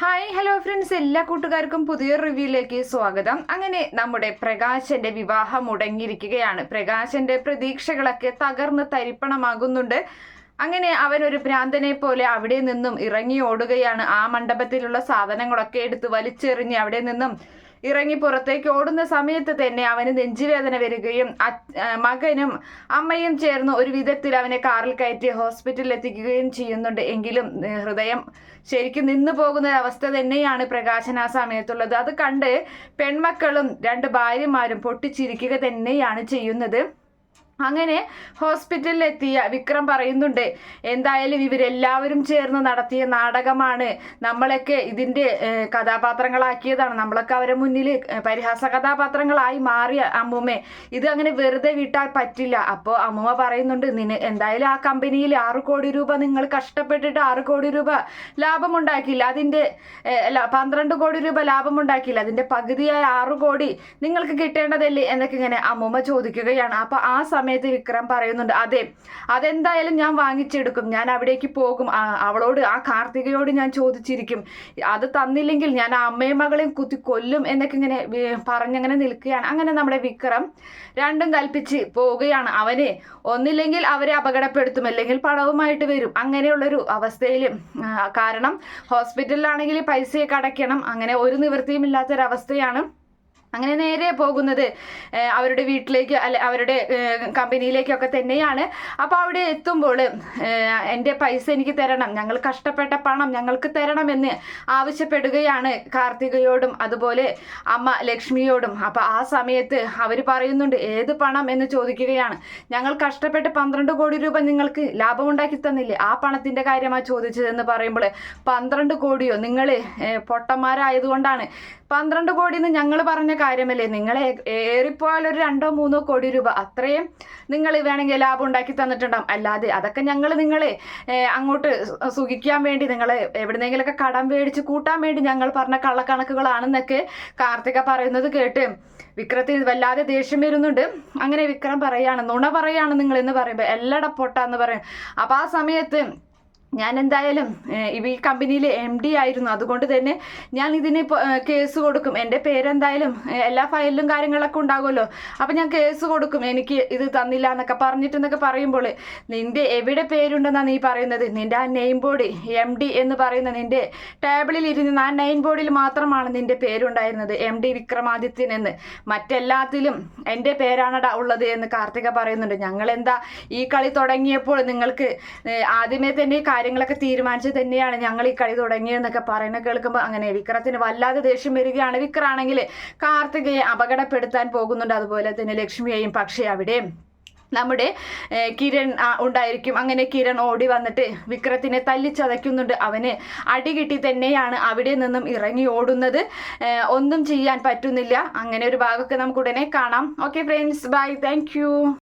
Hi hello friends എല്ലാ കൂട്ടുകാർക്കും പുതിയൊരു റിവ്യൂയിലേക്ക് സ്വാഗതം. അങ്ങനെ നമ്മുടെ പ്രകാശന്റെ വിവാഹം മുടങ്ങിയിരിക്കുകയാണ്. പ്രകാശന്റെ പ്രതീക്ഷകളൊക്കെ തകർന്ന് തരിപ്പണമാകുന്നുണ്ട്. അങ്ങനെ അവൻ ഒരു ഭ്രാന്തനെ പോലെ അവിടെ നിന്നും ഇറങ്ങി ഓടുകയാണ്. ആ മണ്ഡപത്തിലുള്ള സാധനങ്ങളൊക്കെ എടുത്ത് വലിച്ചെറിഞ്ഞ് അവിടെ നിന്നും ഇറങ്ങി പുറത്തേക്ക് ഓടുന്ന സമയത്ത് തന്നെ അവന് നെഞ്ചുവേദന വരികയും മകനും അമ്മയും ചേർന്ന് ഒരു വിധത്തിൽ അവനെ കാറിൽ കയറ്റി ഹോസ്പിറ്റലിൽ എത്തിക്കുകയും ചെയ്യുന്നുണ്ട്. എങ്കിലും ഹൃദയം ശരിക്കും നിന്നു പോകുന്ന അവസ്ഥ തന്നെയാണ് പ്രകാശൻ ആ സമയത്തുള്ളത്. അത് കണ്ട് പെൺമക്കളും രണ്ട് ഭാര്യമാരും പൊട്ടിച്ചിരിക്കുക തന്നെയാണ് ചെയ്യുന്നത്. അങ്ങനെ ഹോസ്പിറ്റലിൽ എത്തിയ വിക്രം പറയുന്നുണ്ട് എന്തായാലും ഇവരെല്ലാവരും ചേർന്ന് നടത്തിയ നാടകമാണ്. നമ്മളൊക്കെ ഇതിന്റെ കഥാപാത്രങ്ങളാക്കിയതാണ്. നമ്മളൊക്കെ അവരെ മുന്നിൽ പരിഹാസ കഥാപാത്രങ്ങളായി മാറിയ അമ്മൂമ്മ. ഇത് അങ്ങനെ വെറുതെ വിട്ടാൽ പറ്റില്ല. അപ്പോൾ അമ്മൂമ്മ പറയുന്നുണ്ട് നിന എന്തായാലും ആ കമ്പനിയിൽ ആറ് കോടി രൂപ നിങ്ങൾ കഷ്ടപ്പെട്ടിട്ട് ആറ് കോടി രൂപ ലാഭമുണ്ടാക്കിയില്ല. അതിന്റെ അല്ല പന്ത്രണ്ട് കോടി രൂപ ലാഭമുണ്ടാക്കിയില്ല. അതിന്റെ പകുതിയായ ആറ് കോടി നിങ്ങൾക്ക് കിട്ടേണ്ടതല്ലേ? എന്നൊക്കെ ഇങ്ങനെ അമ്മൂമ്മ ചോദിക്കുകയാണ്. അപ്പോൾ ആ സമയത്ത് വിക്രം പറയുന്നുണ്ട് അതെ അതെന്തായാലും ഞാൻ വാങ്ങിച്ചെടുക്കും. ഞാൻ അവിടേക്ക് പോകും. അവളോട് ആ കാർത്തികയോട് ഞാൻ ചോദിച്ചിരിക്കും. അത് തന്നില്ലെങ്കിൽ ഞാൻ ആ അമ്മയും മകളെയും കുത്തി കൊല്ലും എന്നൊക്കെ ഇങ്ങനെ പറഞ്ഞങ്ങനെ നിൽക്കുകയാണ്. അങ്ങനെ നമ്മുടെ വിക്രം രണ്ടും കൽപ്പിച്ച് പോവുകയാണ്. അവനെ ഒന്നില്ലെങ്കിൽ അവരെ അപകടപ്പെടുത്തും. അല്ലെങ്കിൽ പണവുമായിട്ട് വരും. അങ്ങനെയുള്ളൊരു അവസ്ഥയിൽ കാരണം ഹോസ്പിറ്റലിലാണെങ്കിൽ പൈസയൊക്കെ അടയ്ക്കണം. അങ്ങനെ ഒരു നിവൃത്തിയും ഇല്ലാത്തൊരവസ്ഥയാണ് അങ്ങനെ നേരെ പോകുന്നത് അവരുടെ വീട്ടിലേക്ക് അല്ലെ അവരുടെ കമ്പനിയിലേക്കൊക്കെ തന്നെയാണ്. അപ്പോൾ അവിടെ എത്തുമ്പോൾ എന്റെ പൈസ എനിക്ക് തരണം ഞങ്ങൾ കഷ്ടപ്പെട്ട പണം ഞങ്ങൾക്ക് തരണമെന്ന് ആവശ്യപ്പെടുകയാണ് കാർത്തികയോടും അതുപോലെ അമ്മ ലക്ഷ്മിയോടും. അപ്പോൾ ആ സമയത്ത് അവർ പറയുന്നുണ്ട് ഏത് പണം? എന്ന് ചോദിക്കുകയാണ്. ഞങ്ങൾ കഷ്ടപ്പെട്ട് പന്ത്രണ്ട് കോടി രൂപ നിങ്ങൾക്ക് ലാഭമുണ്ടാക്കി തന്നില്ലേ? ആ പണത്തിന്റെ കാര്യമാണ് ചോദിച്ചതെന്ന് പറയുമ്പോൾ പന്ത്രണ്ട് കോടിയോ? നിങ്ങൾ പൊട്ടന്മാരായതുകൊണ്ടാണ് പന്ത്രണ്ട് കോടി എന്ന് ഞങ്ങൾ പറഞ്ഞ കാര്യമല്ലേ? നിങ്ങൾ ഏറിപ്പോയാൽ ഒരു രണ്ടോ മൂന്നോ കോടി രൂപ. അത്രയും നിങ്ങൾ വേണമെങ്കിൽ ലാഭം ഉണ്ടാക്കി തന്നിട്ടുണ്ടാവും. അല്ലാതെ അതൊക്കെ ഞങ്ങൾ നിങ്ങളെ അങ്ങോട്ട് സുഖിക്കാൻ വേണ്ടി നിങ്ങൾ എവിടുന്നെങ്കിലൊക്കെ കടം മേടിച്ച് കൂട്ടാൻ വേണ്ടി ഞങ്ങൾ പറഞ്ഞ കള്ളക്കണക്കുകളാണെന്നൊക്കെ കാർത്തിക പറയുന്നത് കേട്ട് വിക്രത്തിന് വല്ലാതെ ദേഷ്യം വരുന്നുണ്ട്. അങ്ങനെ വിക്രം പറയാണ് നുണ പറയാണ് നിങ്ങൾ എന്ന് പറയുമ്പോൾ എല്ലട പൊട്ട എന്ന് പറയും. അപ്പം ആ സമയത്ത് ഞാൻ എന്തായാലും ഈ കമ്പനിയിൽ എം ഡി ആയിരുന്നു. അതുകൊണ്ട് തന്നെ ഞാൻ ഇതിന് കേസ് കൊടുക്കും. എന്റെ പേരെന്തായാലും എല്ലാ ഫയലിലും കാര്യങ്ങളൊക്കെ ഉണ്ടാകുമല്ലോ. അപ്പം ഞാൻ കേസ് കൊടുക്കും. എനിക്ക് ഇത് തന്നില്ല എന്നൊക്കെ പറഞ്ഞിട്ടെന്നൊക്കെ പറയുമ്പോൾ നിന്റെ എവിടെ പേരുണ്ടെന്നാണ് നീ പറയുന്നത്? നിന്റെ ആ നെയിം ബോർഡ് എം ഡി എന്ന് പറയുന്ന നിന്റെ ടേബിളിൽ ഇരുന്ന് ആ നെയിം ബോർഡിൽ മാത്രമാണ് നിന്റെ പേരുണ്ടായിരുന്നത്. എം ഡി വിക്രമാദിത്യൻ എന്ന് മറ്റെല്ലാത്തിലും എന്റെ പേരാണടാ ഉള്ളത് എന്ന് കാർത്തിക പറയുന്നുണ്ട്. ഞങ്ങളെന്താ ഈ കളി തുടങ്ങിയപ്പോൾ നിങ്ങൾക്ക് ആദ്യമേ തന്നെ കാര്യങ്ങളൊക്കെ തീരുമാനിച്ച് തന്നെയാണ് ഞങ്ങൾ ഈ കളി തുടങ്ങിയതെന്നൊക്കെ പറയുന്ന കേൾക്കുമ്പോൾ അങ്ങനെ വിക്രത്തിന് വല്ലാതെ ദേഷ്യം വരികയാണ്. വിക്രാണെങ്കിൽ കാർത്തികയെ അപകടപ്പെടുത്താൻ പോകുന്നുണ്ട്. അതുപോലെ തന്നെ ലക്ഷ്മിയെയും പക്ഷേ അവിടെ നമ്മുടെ കിരൺ ഉണ്ടായിരിക്കും. അങ്ങനെ കിരൺ ഓടി വന്നിട്ട് വിക്രത്തിനെ തല്ലിച്ചതയ്ക്കുന്നുണ്ട്. അവന് അടി കിട്ടി തന്നെയാണ് അവിടെ നിന്നും ഇറങ്ങി ഓടുന്നത്. ഒന്നും ചെയ്യാൻ പറ്റുന്നില്ല. അങ്ങനെ ഒരു ഭാഗമൊക്കെ നമുക്ക് ഉടനെ കാണാം. Okay friends bye thank